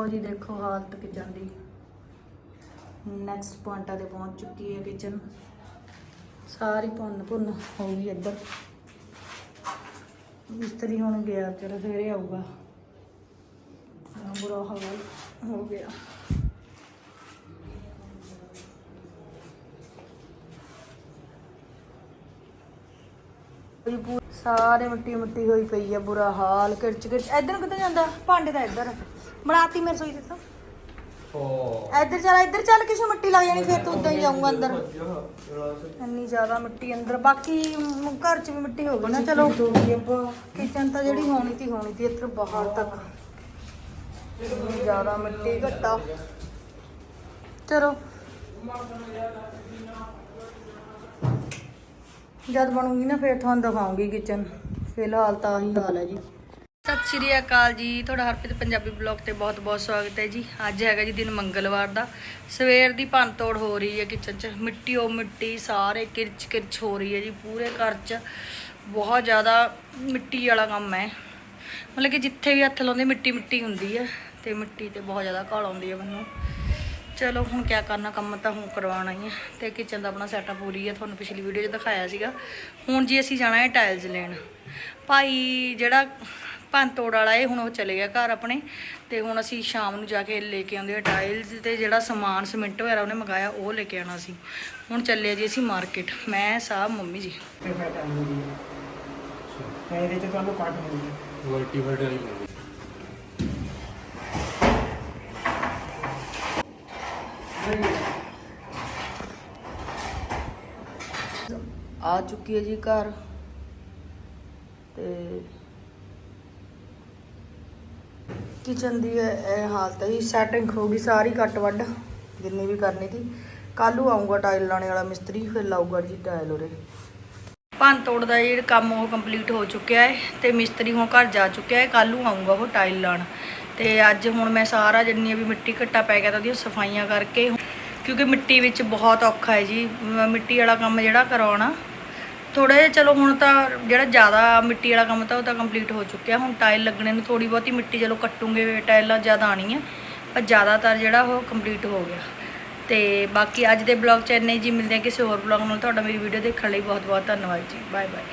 ਉਹ ਜੀ, ਦੇਖੋ ਹਾਲਤ ਕਿਚਨ ਦੀ। ਨੈਕਸਟ ਪੁਆਇੰਟਾਂ ਤੇ ਪਹੁੰਚ ਚੁੱਕੀ ਹੈ ਕਿਚਨ ਸਾਰੀ ਭੁੰਨ ਭੁੰਨ ਹੋ ਗਈ ਇੱਧਰ। ਮਿਸਤਰੀ ਹੁਣ ਗਿਆ ਵਿਚਾਰਾ ਸਵੇਰੇ ਆਊਗਾ। ਬੁਰਾ ਹਾਲ ਹੋ ਗਿਆ। ਸਾਰੇ ਮਿੱਟੀ ਮਿੱਟੀ ਹੋਈ ਪਈ ਆ, ਬੁਰਾ ਹਾਲ। ਕਿਰਚ ਕਿਰਚ ਇੱਧਰ ਕਿੱਥੇ ਜਾਂਦਾ? ਭਾਂਡੇ ਦਾ ਇੱਧਰ। ਬਣਾਤੀ ਮੇਰੇ ਸੋਈ ਦਿੱਤਾ ਇੱਧਰ ਚੱਲ ਇੱਧਰ ਚੱਲ ਕਿਸੇ ਮਿੱਟੀ ਲੱਗ ਜਾਣੀ ਫਿਰ ਤੂੰ ਉਦਾਂ ਹੀ ਜਾਊਂਗਾ ਅੰਦਰ। ਇੰਨੀ ਜ਼ਿਆਦਾ ਮਿੱਟੀ ਅੰਦਰ ਬਾਕੀ ਮ- ਘਰ 'ਚ ਵੀ ਮਿੱਟੀ ਹੋ ਗਈ ਨਾ ਚਲੋ। ਕਿਚਨ ਤਾਂ ਜਿਹੜੀ ਹੋਣੀ ਤੀ ਹੋਣੀ ਤੀ ਇੱਧਰ ਬਾਹਰ ਤੱਕ। ਇੰਨੀ ਜ਼ਿਆਦਾ ਮਿੱਟੀ ਘੱਟਾ। ਚਲੋ। ਜਦ ਬਣੂਗੀ ਨਾ ਫਿਰ ਤੁਹਾਨੂੰ ਦਿਖਾਉਂਗੀ ਕਿਚਨ। ਫਿਲਹਾਲ ਤਾਂ ਆਹੀ ਹਾਲ ਹੈ ਜੀ। ਸਤਿ ਸ਼੍ਰੀ ਅਕਾਲ ਜੀ। ਤੁਹਾਡਾ ਹਰਪ੍ਰੀਤ, ਪੰਜਾਬੀ ਬਲੌਗ ਤੇ ਬਹੁਤ-ਬਹੁਤ ਸਵਾਗਤ ਹੈ ਜੀ। ਅੱਜ ਹੈਗਾ ਜੀ ਦਿਨ ਮੰਗਲਵਾਰ ਦਾ। ਸਵੇਰ ਦੀ ਭੰਨ ਤੋੜ ਹੋ ਰਹੀ ਹੈ ਕਿਚਨ 'ਚ। ਮਿੱਟੀ ਉਹ ਮਿੱਟੀ, ਸਾਰੇ ਕਿਰਚ ਕਿਰਚ ਹੋ ਰਹੀ ਹੈ ਜੀ। ਪੂਰੇ ਘਰ 'ਚ ਬਹੁਤ ਜ਼ਿਆਦਾ ਮਿੱਟੀ ਵਾਲਾ ਕੰਮ ਹੈ। ਮਤਲਬ ਕਿ ਜਿੱਥੇ ਵੀ ਹੱਥ ਲਾਉਂਦੇ, ਮਿੱਟੀ ਮਿੱਟੀ ਹੁੰਦੀ ਹੈ ਤੇ ਮਿੱਟੀ ਤੇ ਬਹੁਤ ਜ਼ਿਆਦਾ ਘਾਲ ਆਉਂਦੀ ਹੈ ਮੈਨੂੰ। ਚਲੋ, ਹੁਣ ਕੀ ਕਰਨਾ? ਕੰਮ ਤਾਂ ਹੁਣ ਕਰਵਾਉਣਾ ਹੀ ਹੈ ਤੇ ਕਿਚਨ ਦਾ ਆਪਣਾ ਸੈਟਅਪ ਹੋ ਰਹੀ ਹੈ। ਤੁਹਾਨੂੰ ਪਿਛਲੀ ਵੀਡੀਓ 'ਚ ਦਿਖਾਇਆ ਸੀਗਾ। ਹੁਣ ਜੀ ਅਸੀਂ ਜਾਣਾ ਹੈ ਟਾਇਲਸ ਲੈਣ। ਭਾਈ, ਜਿਹੜਾ ਭੰਨ ਤੋੜ ਵਾਲਾ ਇਹ ਹੁਣ ਉਹ ਚਲੇ ਗਿਆ ਘਰ ਆਪਣੇ। ਤੇ ਹੁਣ ਅਸੀਂ ਸ਼ਾਮ ਨੂੰ ਜਾ ਕੇ ਲੈ ਕੇ ਆਉਂਦੇ ਆ ਟਾਇਲਸ ਤੇ ਜਿਹੜਾ ਸਮਾਨ ਸਿਮੈਂਟ ਵਗੈਰਾ ਉਹਨੇ ਮੰਗਾਇਆ ਉਹ ਲੈ ਕੇ ਆਣਾ ਸੀ। ਹੁਣ ਚੱਲੇ ਜੀ ਅਸੀਂ ਮਾਰਕੀਟ ਮੈਂ ਸਾਹਿਬ ਮੰਮੀ ਜੀ। ਇਹਦੇ ਤੁਹਾਨੂੰ ਕੱਟ ਮਿਲਦੀ ਵਾਲੀ ਮਿਲਦੀ ਆ ਚੁੱਕੀ ਹੈ ਜੀ ਘਰ। ਤੇ ਕਿਚਨ ਦੀ ਇਹ ਇਹ ਹਾਲਤ ਹੈ ਜੀ ਸੈਟਿੰਗ ਹੋ ਗਈ ਸਾਰੀ ਕੱਟ ਵੱਡ ਜਿੰਨੀ ਵੀ ਕਰਨੀ ਸੀ। ਕੱਲੂ ਆਊਗਾ ਟਾਇਲ ਲਾਣੇ ਵਾਲਾ ਮਿਸਤਰੀ, ਫਿਰ ਲਾਊਗਾ ਜੀ ਟਾਇਲ ਉਰੇ। ਭੰਨ ਤੋੜ ਦਾ ਜਿਹੜਾ ਕੰਮ ਉਹ ਕੰਪਲੀਟ ਹੋ ਚੁੱਕਿਆ ਹੈ ਤੇ ਮਿਸਤਰੀ ਹੁਣ ਘਰ ਜਾ ਚੁੱਕਿਆ ਹੈ। ਕੱਲੂ ਆਊਗਾ ਉਹ ਟਾਇਲ ਲਾਣ ਤੇ ਅੱਜ ਹੁਣ ਮੈਂ ਸਾਰਾ ਜਿੰਨੀ ਵੀ ਮਿੱਟੀ ਘੱਟਾ ਪੈ ਗਿਆ ਤਾਂ ਉਹਦੀਆਂ ਸਫਾਈਆਂ ਕਰਕੇ, ਕਿਉਂਕਿ ਮਿੱਟੀ ਵਿੱਚ ਬਹੁਤ ਔਖਾ ਹੈ ਜੀ। ਮਿੱਟੀ ਵਾਲਾ ਕੰਮ ਜਿਹੜਾ ਕਰਾਉਣਾ ਥੋੜਾ ਜਿਹਾ, ਚਲੋ ਹੁਣ ਤਾਂ ਜਿਹੜਾ ਜ਼ਿਆਦਾ ਮਿੱਟੀ ਵਾਲਾ ਕੰਮ ਤਾਂ ਉਹ ਤਾਂ ਕੰਪਲੀਟ ਹੋ ਚੁੱਕਿਆ। ਹੁਣ ਟਾਇਲ ਲੱਗਣੇ ਨੂੰ ਥੋੜੀ ਬਹੁਤੀ ਮਿੱਟੀ ਚਲੋ ਕੱਟੂਗੇ ਟਾਇਲਾਂ ਜ਼ਿਆਦਾ ਆਣੀਆਂ ਪਰ ਜ਼ਿਆਦਾਤਰ ਜਿਹੜਾ ਉਹ ਕੰਪਲੀਟ ਹੋ ਗਿਆ। ਤੇ ਬਾਕੀ ਅੱਜ ਦੇ ਬਲੌਗ ਚ ਇੰਨੇ ਜੀ, ਮਿਲਦੇ ਆ ਕਿਸੇ ਹੋਰ ਬਲੌਗ ਨਾਲ। ਤੁਹਾਡਾ ਮੇਰੀ ਵੀਡੀਓ ਦੇਖਣ ਲਈ ਬਹੁਤ ਬਹੁਤ ਧੰਨਵਾਦ ਜੀ। Bye bye